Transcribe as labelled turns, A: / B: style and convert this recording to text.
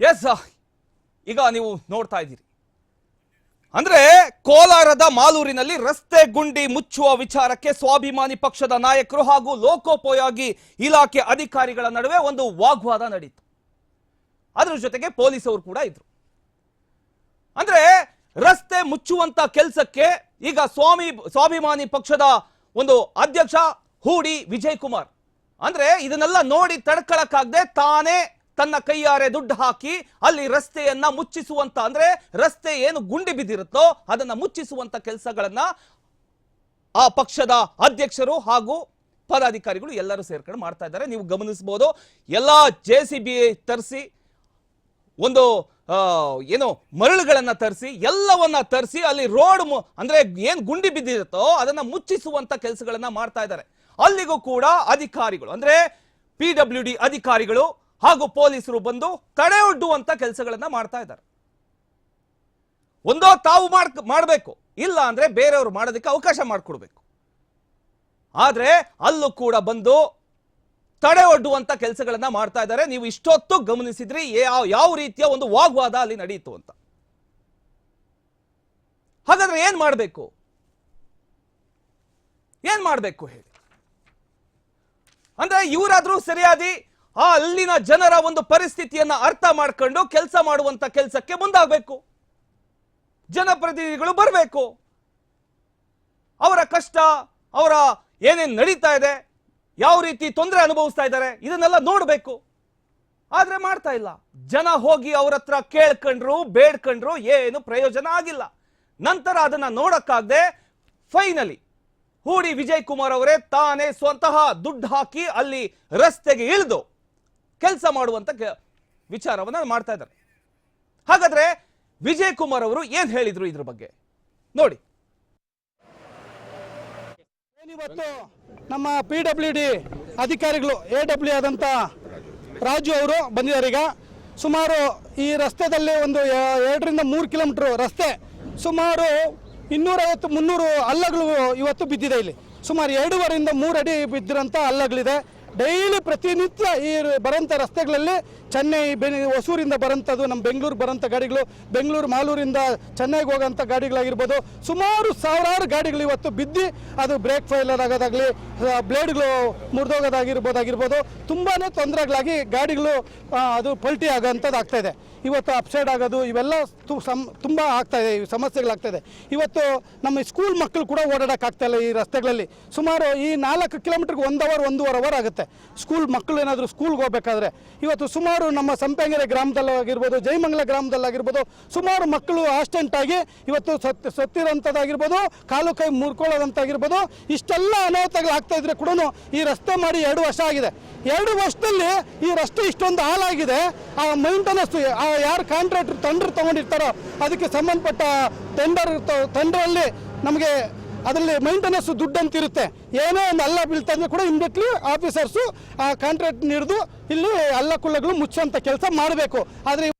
A: S ಈಗ ನೀವು ನೋಡ್ತಾ ಇದ್ದೀರಿ. ಅಂದ್ರೆ ಕೋಲಾರದ ಮಾಲೂರಿನಲ್ಲಿ ರಸ್ತೆ ಗುಂಡಿ ಮುಚ್ಚುವ ವಿಚಾರಕ್ಕೆ ಸ್ವಾಭಿಮಾನಿ ಪಕ್ಷದ ನಾಯಕರು ಹಾಗೂ ಲೋಕೋಪಯೋಗಿ ಇಲಾಖೆ ಅಧಿಕಾರಿಗಳ ನಡುವೆ ಒಂದು ವಾಗ್ವಾದ ನಡೀತು. ಅದ್ರ ಜೊತೆಗೆ ಪೊಲೀಸರು ಕೂಡ ಇದ್ರು. ಅಂದ್ರೆ ರಸ್ತೆ ಮುಚ್ಚುವಂತ ಕೆಲಸಕ್ಕೆ ಈಗ ಸ್ವಾಮಿ, ಸ್ವಾಭಿಮಾನಿ ಪಕ್ಷದ ಒಂದು ಅಧ್ಯಕ್ಷ ಹೂಡಿ ವಿಜಯ್ ಕುಮಾರ್ ಅಂದ್ರೆ ಇದನ್ನೆಲ್ಲ ನೋಡಿ ತಡ್ಕೊಳಕ್ಕಾಗದೆ ತಾನೇ ತನ್ನ ಕೈಯಾರೆ ದುಡ್ಡು ಹಾಕಿ ಅಲ್ಲಿ ರಸ್ತೆಯನ್ನ ಮುಚ್ಚಿಸುವಂತ, ಅಂದ್ರೆ ರಸ್ತೆ ಏನು ಗುಂಡಿ ಬಿದ್ದಿರುತ್ತೋ ಅದನ್ನ ಮುಚ್ಚಿಸುವಂತ ಕೆಲಸಗಳನ್ನ ಆ ಪಕ್ಷದ ಅಧ್ಯಕ್ಷರು ಹಾಗೂ ಪದಾಧಿಕಾರಿಗಳು ಎಲ್ಲರೂ ಸೇರ್ಕೊಂಡು ಮಾಡ್ತಾ ಇದ್ದಾರೆ. ನೀವು ಗಮನಿಸಬಹುದು, ಎಲ್ಲ ಜೆ ಸಿ ಬಿ ತರಿಸಿ, ಒಂದು ಏನು ಮರಳುಗಳನ್ನ ತರಿಸಿ, ಎಲ್ಲವನ್ನ ತರಿಸಿ ಅಲ್ಲಿ ರೋಡ್ ಅಂದ್ರೆ ಏನ್ ಗುಂಡಿ ಬಿದ್ದಿರುತ್ತೋ ಅದನ್ನ ಮುಚ್ಚಿಸುವಂತ ಕೆಲಸಗಳನ್ನ ಮಾಡ್ತಾ ಇದ್ದಾರೆ. ಅಲ್ಲಿಗೂ ಕೂಡ ಅಧಿಕಾರಿಗಳು, ಅಂದ್ರೆ ಪಿ ಡಬ್ಲ್ಯೂ ಡಿ ಅಧಿಕಾರಿಗಳು ಹಾಗೂ ಪೊಲೀಸರು ಬಂದು ತಡೆ ಒಡ್ಡುವಂತ ಕೆಲಸಗಳನ್ನ ಮಾಡ್ತಾ ಇದ್ದಾರೆ. ಒಂದೋ ತಾವು ಮಾಡ್ ಮಾಡಬೇಕು. ಇಲ್ಲ ಅಂದ್ರೆ ಬೇರೆಯವರು ಮಾಡೋದಕ್ಕೆ ಅವಕಾಶ ಮಾಡಿಕೊಡ್ಬೇಕು. ಆದ್ರೆ ಅಲ್ಲೂ ಕೂಡ ಬಂದು ತಡೆ ಒಡ್ಡುವಂತ ಕೆಲಸಗಳನ್ನ ಮಾಡ್ತಾ ಇದ್ದಾರೆ. ನೀವು ಇಷ್ಟೊತ್ತು ಗಮನಿಸಿದ್ರಿ ಯಾವ ರೀತಿಯ ಒಂದು ವಾಗ್ವಾದ ಅಲ್ಲಿ ನಡೆಯಿತು ಅಂತ. ಹಾಗಾದ್ರೆ ಏನ್ ಮಾಡಬೇಕು? ಏನ್ ಮಾಡಬೇಕು ಹೇಳಿ? ಅಂದ್ರೆ ಇವರಾದ್ರೂ ಸರಿಯಾದಿ ಆ ಅಲ್ಲಿನ ಜನರ ಒಂದು ಪರಿಸ್ಥಿತಿಯನ್ನ ಅರ್ಥ ಮಾಡ್ಕೊಂಡು ಕೆಲಸ ಮಾಡುವಂತ ಕೆಲಸಕ್ಕೆ ಮುಂದಾಗಬೇಕು. ಜನಪ್ರತಿನಿಧಿಗಳು ಬರಬೇಕು. ಅವರ ಕಷ್ಟ, ಅವರ ಏನೇನು ನಡೀತಾ ಇದೆ, ಯಾವ ರೀತಿ ತೊಂದರೆ ಅನುಭವಿಸ್ತಾ ಇದ್ದಾರೆ, ಇದನ್ನೆಲ್ಲ ನೋಡಬೇಕು. ಆದ್ರೆ ಮಾಡ್ತಾ ಇಲ್ಲ. ಜನ ಹೋಗಿ ಅವ್ರ ಹತ್ರ ಕೇಳ್ಕೊಂಡ್ರು, ಬೇಡ್ಕೊಂಡ್ರು ಏನು ಪ್ರಯೋಜನ ಆಗಿಲ್ಲ. ನಂತರ ಅದನ್ನ ನೋಡಕ್ಕಾಗದೆ ಫೈನಲಿ ಹೂಡಿ ವಿಜಯ್ ಕುಮಾರ್ ಅವರೇ ತಾನೇ ಸ್ವತಃ ದುಡ್ಡು ಹಾಕಿ ಅಲ್ಲಿ ರಸ್ತೆಗೆ ಇಳಿದು ಕೆಲಸ ಮಾಡುವಂತ ವಿಚಾರವನ್ನ ಮಾಡ್ತಾ ಇದ್ದಾರೆ. ಹಾಗಾದ್ರೆ ವಿಜಯ್ ಕುಮಾರ್ ಅವರು ಏನ್ ಹೇಳಿದ್ರು ಇದ್ರ ಬಗ್ಗೆ? ನೋಡಿ.
B: ಏನಿವತ್ತು ನಮ್ಮ ಪಿ ಡಬ್ಲ್ಯೂ ಡಿ ಅಧಿಕಾರಿಗಳು ಎ ಡಬ್ಲ್ಯೂ ಆದಂತ ರಾಜು ಅವರು ಬಂದಿದ್ದಾರೆ. ಈಗ ಸುಮಾರು ಈ ರಸ್ತೆದಲ್ಲಿ ಒಂದು ಎರಡರಿಂದ ಮೂರು ಕಿಲೋಮೀಟರ್ ರಸ್ತೆ ಸುಮಾರು ಇನ್ನೂರೈವತ್ತು ಮುನ್ನೂರು ಅಲ್ಲಗಳು ಇವತ್ತು ಬಿದ್ದಿದೆ ಇಲ್ಲಿ. ಸುಮಾರು ಎರಡೂವರೆಯಿಂದ ಮೂರು ಅಡಿ ಬಿದ್ದಿರೋಂಥ ಹಳ್ಳಗಳಿದೆ. ಡೈಲಿ ಪ್ರತಿನಿತ್ಯ ಈ ಬರೋಂಥ ರಸ್ತೆಗಳಲ್ಲಿ ಚೆನ್ನೈ, ಬೆನ್, ಹೊಸೂರಿಂದ ಬರೋಂಥದ್ದು ನಮ್ಮ ಬೆಂಗಳೂರು ಬರೋಂಥ ಗಾಡಿಗಳು, ಬೆಂಗಳೂರು ಮಾಲೂರಿಂದ ಚೆನ್ನೈಗೆ ಹೋಗೋಂಥ ಗಾಡಿಗಳಾಗಿರ್ಬೋದು. ಸುಮಾರು ಸಾವಿರಾರು ಗಾಡಿಗಳು ಇವತ್ತು ಬಿದ್ದು ಅದು ಬ್ರೇಕ್ ಫೈಲರ್ ಆಗೋದಾಗಲಿ ಬ್ಲೇಡ್ಗಳು ಮುರಿದೋಗೋದಾಗಿರ್ಬೋದಾಗಿರ್ಬೋದು. ತುಂಬಾ ತೊಂದರೆಗಳಾಗಿ ಗಾಡಿಗಳು ಅದು ಪಲ್ಟಿ ಆಗೋಂಥದ್ದು ಆಗ್ತಾ ಇದೆ. ಇವತ್ತು ಅಪ್ಸೈಡ್ ಆಗೋದು, ಇವೆಲ್ಲ ತು- ತುಂಬ ಆಗ್ತಾಯಿದೆ ಈ ಸಮಸ್ಯೆಗಳಾಗ್ತಾಯಿದೆ ಇವತ್ತು ನಮ್ಮ ಸ್ಕೂಲ್ ಮಕ್ಕಳು ಕೂಡ ಓಡಾಡೋಕ್ಕಾಗ್ತಾಯಿಲ್ಲ ಈ ರಸ್ತೆಗಳಲ್ಲಿ. ಸುಮಾರು ಈ ನಾಲ್ಕು ಕಿಲೋಮೀಟ್ರಿಗೆ ಒಂದು ಅವರ್ ಒಂದೂವರೆ ಅವರ್ ಆಗುತ್ತೆ. ಸ್ಕೂಲ್ ಮಕ್ಕಳು ಏನಾದರೂ ಸ್ಕೂಲ್ಗೆ ಹೋಗ್ಬೇಕಾದ್ರೆ, ಇವತ್ತು ಸುಮಾರು ನಮ್ಮ ಸಂಪೆಂಗೆರೆ ಗ್ರಾಮದಲ್ಲಾಗಿರ್ಬೋದು ಜಯಮಂಗಲ ಗ್ರಾಮದಲ್ಲಾಗಿರ್ಬೋದು, ಸುಮಾರು ಮಕ್ಕಳು ಆಸ್ಟೆಂಟ್ ಆಗಿ ಇವತ್ತು ಸತ್, ಸತ್ತಿರೋಂಥದ್ದಾಗಿರ್ಬೋದು, ಕಾಲು ಕೈ ಮುರ್ಕೊಳ್ಳೋದಂತಾಗಿರ್ಬೋದು, ಇಷ್ಟೆಲ್ಲ ಅನಾಹುತಗಳು ಆಗ್ತಾ ಇದ್ರೆ ಕೂಡ ಈ ರಸ್ತೆ ಮಾಡಿ ಎರಡು ವರ್ಷ ಆಗಿದೆ. ಎರಡು ವರ್ಷದಲ್ಲಿ ಈ ರಸ್ತೆ ಇಷ್ಟೊಂದು ಹಾಳಾಗಿದೆ. ಆ ಮೈಂಟೆನೆನ್ಸ್ ಯಾರು ಕಾಂಟ್ರಾಕ್ಟರ್ ಟೆಂಡರ್ ತೊಗೊಂಡಿರ್ತಾರೋ, ಅದಕ್ಕೆ ಸಂಬಂಧಪಟ್ಟ ಟೆಂಡರ್ ಟೆಂಡರಲ್ಲಿ ನಮಗೆ ಅದರಲ್ಲಿ ಮೈಂಟೆನೆನ್ಸ್ ದುಡ್ಡು ಅಂತ ಇರುತ್ತೆ ಏನೋ ಒಂದು ಅಲ್ಲ ಬೀಳ್ತಾ ಇದ್ರೆ ಕೂಡ ಇಮಿಡಿಯೇಟ್ಲಿ ಆಫೀಸರ್ಸು ಆ ಕಾಂಟ್ರಾಕ್ಟ್ ನೀಡಿದು ಇಲ್ಲಿ ಅಲ್ಲ ಕುಳ್ಳಗಳು ಮುಚ್ಚುವಂಥ ಕೆಲಸ ಮಾಡಬೇಕು. ಆದರೆ